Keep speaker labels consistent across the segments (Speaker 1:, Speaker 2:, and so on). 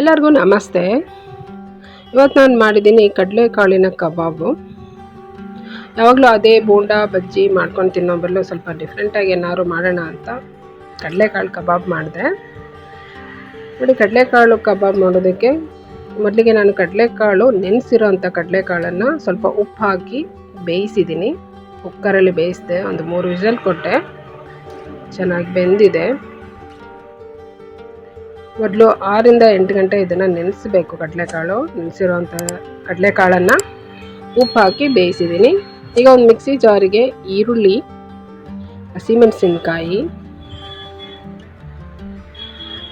Speaker 1: ಎಲ್ಲರಿಗೂ ನಮಸ್ತೆ. ಇವತ್ತು ನಾನು ಮಾಡಿದ್ದೀನಿ ಕಡಲೆಕಾಳಿನ ಕಬಾಬು. ಯಾವಾಗಲೂ ಅದೇ ಬೋಂಡ, ಬಜ್ಜಿ ಮಾಡ್ಕೊಂಡು ತಿನ್ನೋ ಬದಲು ಸ್ವಲ್ಪ ಡಿಫ್ರೆಂಟಾಗಿ ಏನಾದ್ರು ಮಾಡೋಣ ಅಂತ ಕಡಲೆಕಾಳು ಕಬಾಬ್ ಮಾಡಿದೆ. ನೋಡಿ ಕಡಲೆಕಾಳು ಕಬಾಬ್ ಮಾಡೋದಕ್ಕೆ ಮೊದಲಿಗೆ ನಾನು ಕಡಲೆಕಾಳು ನೆನೆಸಿರೋ ಅಂಥ ಕಡಲೆಕಾಳನ್ನು ಸ್ವಲ್ಪ ಉಪ್ಪು ಹಾಕಿ ಬೇಯಿಸಿದ್ದೀನಿ. ಕುಕ್ಕರಲ್ಲಿ ಬೇಯಿಸಿದೆ, ಒಂದು ಮೂರು ವಿಸಲ್ ಕೊಟ್ಟೆ. ಚೆನ್ನಾಗಿ ಬೆಂದಿದೆ. ಮೊದಲು ಆರಿಂದ ಎಂಟು ಗಂಟೆ ಇದನ್ನು ನೆನೆಸಬೇಕು ಕಡಲೆಕಾಳು. ನೆನೆಸಿರುವಂಥ ಕಡಲೆಕಾಳನ್ನು ಉಪ್ಪು ಹಾಕಿ ಬೇಯಿಸಿದ್ದೀನಿ. ಈಗ ಒಂದು ಮಿಕ್ಸಿ ಜಾರಿಗೆ ಈರುಳ್ಳಿ, ಹಸಿಮೆಣಸಿನ್ಕಾಯಿ,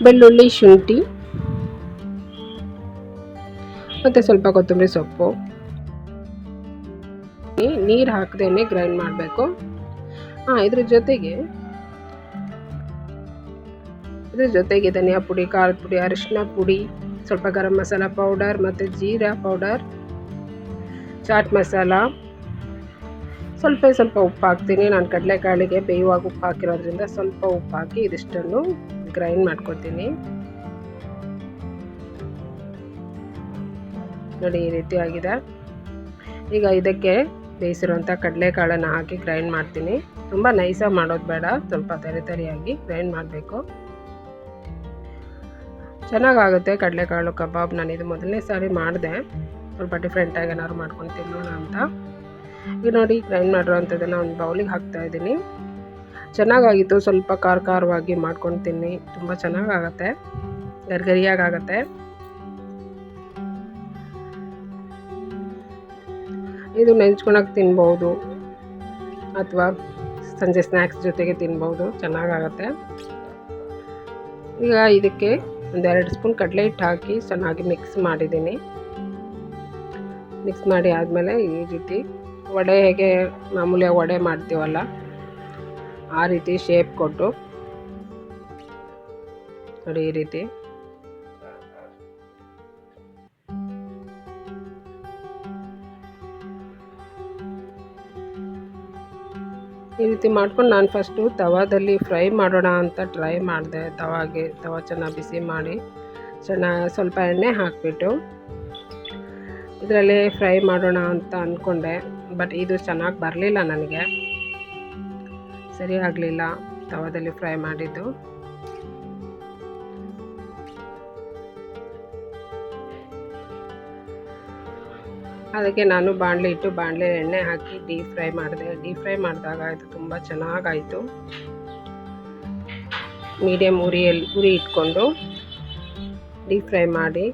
Speaker 1: ಬೆಳ್ಳುಳ್ಳಿ, ಶುಂಠಿ, ಮತ್ತು ಸ್ವಲ್ಪ ಕೊತ್ತಂಬರಿ ಸೊಪ್ಪು. ನೀರು ಹಾಕದೇನೆ ಗ್ರೈಂಡ್ ಮಾಡಬೇಕು. ಹಾಂ, ಇದ್ರ ಜೊತೆಗೆ ಇದ್ರ ಜೊತೆಗೆ ಧನಿಯಾ ಪುಡಿ, ಖಾರದ ಪುಡಿ, ಅರಿಶಿನ ಪುಡಿ, ಸ್ವಲ್ಪ ಗರಂ ಮಸಾಲ ಪೌಡರ್ ಮತ್ತು ಜೀರಾ ಪೌಡರ್ ಚಾಟ್ ಮಸಾಲ. ಸ್ವಲ್ಪ ಸ್ವಲ್ಪ ಉಪ್ಪು ಹಾಕ್ತೀನಿ. ನಾನು ಕಡಲೆಕಾಳಿಗೆ ಬೇಯುವಾಗ ಉಪ್ಪು ಹಾಕಿರೋದ್ರಿಂದ ಸ್ವಲ್ಪ ಉಪ್ಪು ಹಾಕಿ ಇದಿಷ್ಟನ್ನು ಗ್ರೈಂಡ್ ಮಾಡ್ಕೊತೀನಿ. ನೋಡಿ ಈ ರೀತಿ ಆಗಿದೆ. ಈಗ ಇದಕ್ಕೆ ಬೇಯಿಸಿರುವಂಥ ಕಡಲೆಕಾಳನ್ನು ಹಾಕಿ ಗ್ರೈಂಡ್ ಮಾಡ್ತೀನಿ. ತುಂಬ ನೈಸಾಗಿ ಮಾಡೋದು ಬೇಡ. ಸ್ವಲ್ಪ ತರಿ ತರಿಯಾಗಿ ಗ್ರೈಂಡ್ ಮಾಡಬೇಕು. ಚೆನ್ನಾಗಾಗುತ್ತೆ ಕಡಲೆಕಾಳು ಕಬಾಬ್. ನಾನು ಇದು ಮೊದಲನೇ ಸಾರಿ ಮಾಡಿದೆ. ಸ್ವಲ್ಪ ಡಿಫ್ರೆಂಟಾಗಿ ಏನಾದ್ರು ಮಾಡ್ಕೊಂಡು ತಿನ್ನೋಣ ಅಂತ. ಈಗ ನೋಡಿ ಗ್ರೈಂಡ್ ಮಾಡಿರೋವಂಥದ್ದನ್ನು ಒಂದು ಬೌಲಿಗೆ ಹಾಕ್ತಾ ಇದ್ದೀನಿ. ಚೆನ್ನಾಗಾಗಿತ್ತು. ಸ್ವಲ್ಪ ಖಾರ ಖಾರವಾಗಿ ಮಾಡ್ಕೊಂಡು ತಿನ್ನಿ. ತುಂಬ ಚೆನ್ನಾಗಾಗತ್ತೆ. ಗರಿಗರಿಯಾಗತ್ತೆ ಇದು ನೆಂಚ್ಕೊಳಕ್ಕೆ ತಿನ್ಬೋದು. ಅಥವಾ ಸಂಜೆ ಸ್ನ್ಯಾಕ್ಸ್ ಜೊತೆಗೆ ತಿನ್ಬೋದು. ಚೆನ್ನಾಗಾಗತ್ತೆ. ಈಗ ಇದಕ್ಕೆ ಒಂದೆರಡು ಸ್ಪೂನ್ ಕಡಲೆ ಹಿಟ್ಟು ಹಾಕಿ ಚೆನ್ನಾಗಿ ಮಿಕ್ಸ್ ಮಾಡಿದ್ದೀನಿ. ಮಿಕ್ಸ್ ಮಾಡಿ ಆದಮೇಲೆ ಈ ರೀತಿ ವಡೆ ಹೇಗೆ ಮಾಮೂಲಿ ವಡೆ ಮಾಡ್ತೀವಲ್ಲ, ಆ ರೀತಿ ಶೇಪ್ ಕೊಟ್ಟು ನೋಡಿ ಈ ರೀತಿ. ಈ ರೀತಿ ಮಾಡ್ಕೊಂಡು ನಾನು ಫಸ್ಟು ತವಾದಲ್ಲಿ ಫ್ರೈ ಮಾಡೋಣ ಅಂತ ಟ್ರೈ ಮಾಡಿದೆ. ತವಾಗೆ, ತವ ಚೆನ್ನಾಗಿ ಬಿಸಿ ಮಾಡಿ ಚೆನ್ನಾಗಿ ಸ್ವಲ್ಪ ಎಣ್ಣೆ ಹಾಕಿಬಿಟ್ಟು ಇದರಲ್ಲಿ ಫ್ರೈ ಮಾಡೋಣ ಅಂತ ಅಂದ್ಕೊಂಡೆ ಬಟ್ ಇದು ಚೆನ್ನಾಗಿ ಬರಲಿಲ್ಲ ನನಗೆ. ಸರಿ ಆಗಲಿಲ್ಲ ತವಾದಲ್ಲಿ ಫ್ರೈ ಮಾಡಿದ್ದು. ಅದಕ್ಕೆ ನಾನು ಬಾಣಲೆ ಇಟ್ಟು ಬಾಣಲೆ ಎಣ್ಣೆ ಹಾಕಿ ಡೀಪ್ ಫ್ರೈ ಮಾಡಿದೆ. ಡೀಪ್ ಫ್ರೈ ಮಾಡಿದಾಗ ಇದು ತುಂಬ ಚೆನ್ನಾಗಾಯಿತು. ಮೀಡಿಯಮ್ ಉರಿಯಲ್ಲಿ ಉರಿ ಇಟ್ಕೊಂಡು ಡೀಪ್ ಫ್ರೈ ಮಾಡಿ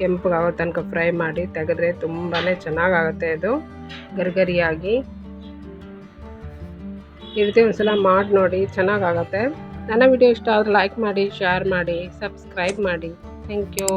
Speaker 1: ಕೆಂಪಗಾಗೋ ತನಕ ಫ್ರೈ ಮಾಡಿ ತೆಗೆದ್ರೆ ತುಂಬಾ ಚೆನ್ನಾಗಾಗುತ್ತೆ ಅದು ಗರಿಗರಿಯಾಗಿ. ಈ ರೀತಿ ಒಂದ್ಸಲ ಮಾಡಿ ನೋಡಿ, ಚೆನ್ನಾಗಾಗತ್ತೆ. ನನ್ನ ವಿಡಿಯೋ ಇಷ್ಟ ಆದರೆ ಲೈಕ್ ಮಾಡಿ ಶೇರ್ ಮಾಡಿ ಸಬ್ಸ್ಕ್ರೈಬ್ ಮಾಡಿ. Thank you